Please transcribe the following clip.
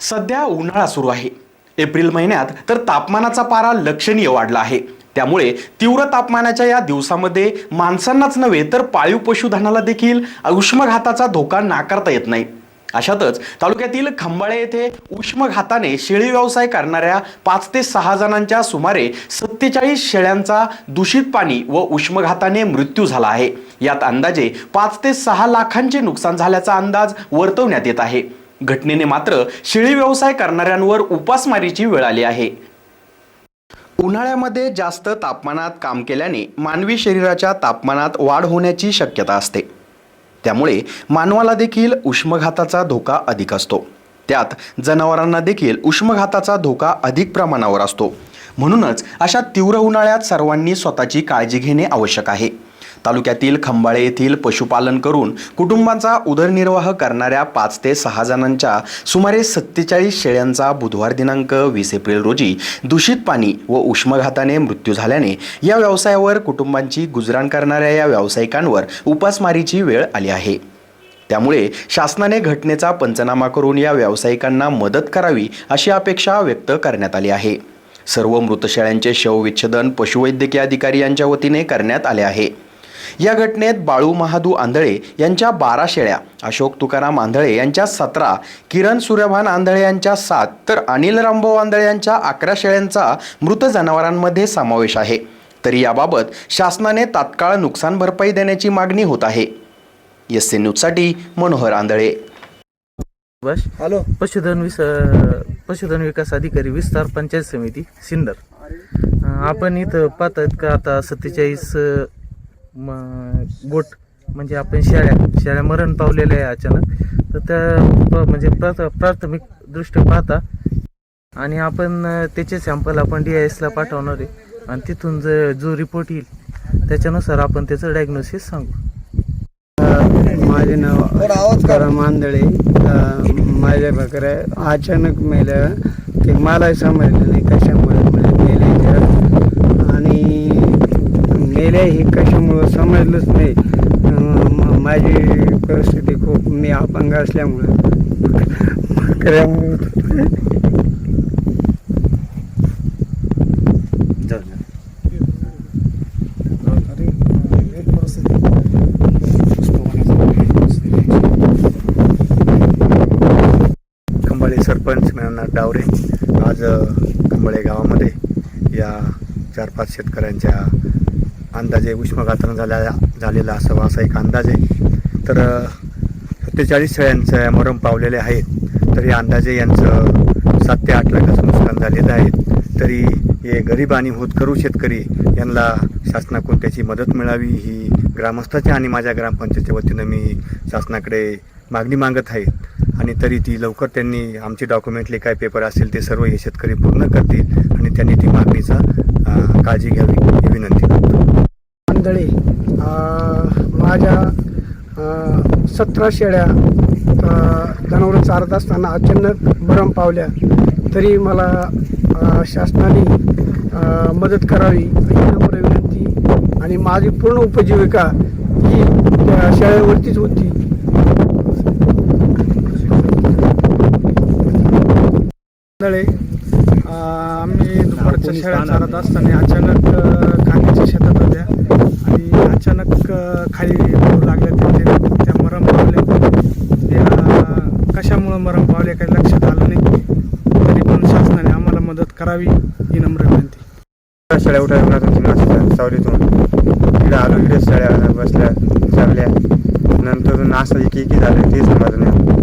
सध्या उन्हाळा सुरू आहे. एप्रिल महिन्यात तर तापमानाचा पारा लक्षणीय वाढला आहे. त्यामुळे तीव्र तापमानाच्या या दिवसामध्ये माणसांनाच नव्हे तर पाळीव पशुधनाला देखील उष्मघाताचा धोका नाकारता येत नाही. अशातच तालुक्यातील खंबाळे येथे उष्मघाताने शेळी व्यवसाय करणाऱ्या पाच ते सहा जणांच्या सुमारे सत्तेचाळीस शेळ्यांचा दूषित पाणी व उष्मघाताने मृत्यू झाला आहे. यात अंदाजे पाच ते सहा लाखांचे नुकसान झाल्याचा अंदाज वर्तवण्यात येत आहे. घटनेने मात्र शेळी व्यवसाय करणाऱ्यांवर उपासमारीची वेळ आली आहे. उन्हाळ्यामध्ये जास्त तापमानात काम केल्याने मानवी शरीराच्या तापमानात वाढ होण्याची शक्यता असते. त्यामुळे मानवाला देखील उष्मघाताचा धोका अधिक असतो. त्यात जनावरांना देखील उष्मघाताचा धोका अधिक प्रमाणावर असतो. म्हणूनच अशा तीव्र उन्हाळ्यात सर्वांनी स्वतःची काळजी घेणे आवश्यक आहे. तालुक्यातील खंबाळे येथील पशुपालन करून कुटुंबाचा उदरनिर्वाह करणाऱ्या पाच ते सहा जणांच्या सुमारे सत्तेचाळीस शेळ्यांचा बुधवार दिनांक वीस एप्रिल रोजी दूषित पाणी व उष्मघाताने मृत्यू झाल्याने या व्यवसायावर कुटुंबांची गुजराण करणाऱ्या या व्यावसायिकांवर उपासमारीची वेळ आली आहे. त्यामुळे शासनाने घटनेचा पंचनामा करून या व्यावसायिकांना मदत करावी अशी अपेक्षा व्यक्त करण्यात आली आहे. सर्व मृत शेळ्यांचे शवविच्छेदन पशुवैद्यकीय अधिकारी यांच्या वतीने करण्यात आले आहे. या घटनेत बाळू महादू आंधळे यांच्या बारा शेळ्या अशोक तुकाराम आंधळे यांच्या सतरा किरण सूर्यभान आंधळे यांच्या सात तर अनिल रामभाऊ आंधळे यांच्या अकरा शेळ्यांचा मृत जनावरांमध्ये समावेश आहे. तरी याबाबत शासनाने तात्काळ नुकसान भरपाई देण्याची मागणी होत आहे. एस सी न्यूजसाठी मनोहर आंधळे. बस. हॅलो. पशुधन विस पशुधन विकास अधिकारी विस्तार पंचायत समिती सिन्नर. अं, आपण इथं पाहतात का आता सत्तेचाळीस गोट म्हणजे आपण शेळ्या शेळ्या मरण पावलेल्या आहे अचानक. तर त्या म्हणजे प्राथमिक दृष्ट्या पाहता आणि आपण त्याचे सॅम्पल आपण डी आय एसला पाठवणार आहे. आणि तिथून जर जो रिपोर्ट येईल त्याच्यानुसार आपण त्याचं डायग्नोसिस सांगू. माझे नाव थोडा आंधळे माझ्या बकऱ्या अचानक मेल्या ते मलाही समजलं नाही कशामुळे म्हणजे मेले आणि मेल्या हे समजलंच नाही. अं, माझी परिस्थिती खूप मी अपंग असल्यामुळं. बकऱ्यामुळं खंबाळे सरपंच मेहनाथ डावरे. आज अ, खंबाळे गावामध्ये या चार पाच शेतकऱ्यांच्या अंदाजे उष्मघातन झाल्या झालेला असावा असा एक अंदाज आहे. तर सत्तेचाळीस शेळ्यांचं मरण पावलेले आहेत. तरी अंदाजे यांचं सात ते आठ लाखाचं नुकसान झालेलं आहे. तरी हे गरीब आणि होतकरू शेतकरी यांना शासनाकडून त्याची मदत मिळावी ही ग्रामस्थाच्या आणि माझ्या ग्रामपंचायतीच्या वतीनं मी शासनाकडे मागणी मागत आहे. आणि तरी ती लवकर त्यांनी आमचे डॉक्युमेंटले काय पेपर असेल ते सर्व हे शेतकरी पूर्ण करतील आणि त्यांनी ती मागणीचा काळजी घ्यावी ही विनंती करतो आंधळे अं, माझ्या सतरा शेळ्या जनावरं चारत असताना अचानक भरम पावल्या. तरी मला शासनाने मदत करावी. नम्र विनंती आणि माझी पूर्ण उपजीविका ही त्या शेळ्यावरतीच होती. आम्ही दुपारच्या शेळ्या चारत असताना अचानक अं, कांद्याच्या शेतात होत्या आणि अचानक अं, खाली पडू लागल्या त्या त्या- त्या मरम पावल्या त्यामुळं मरण पावले पावल्या काही लक्षात आलं नाही तरी पण शासनाने आम्हाला मदत करावी ही नम्र विनंती. शेळ्या उठायला तुमची तीन सावलीतून. इकडे आलो इकडे शेळ्या बसल्या चालल्या. नंतर असं एक झालं ते समजलं नाही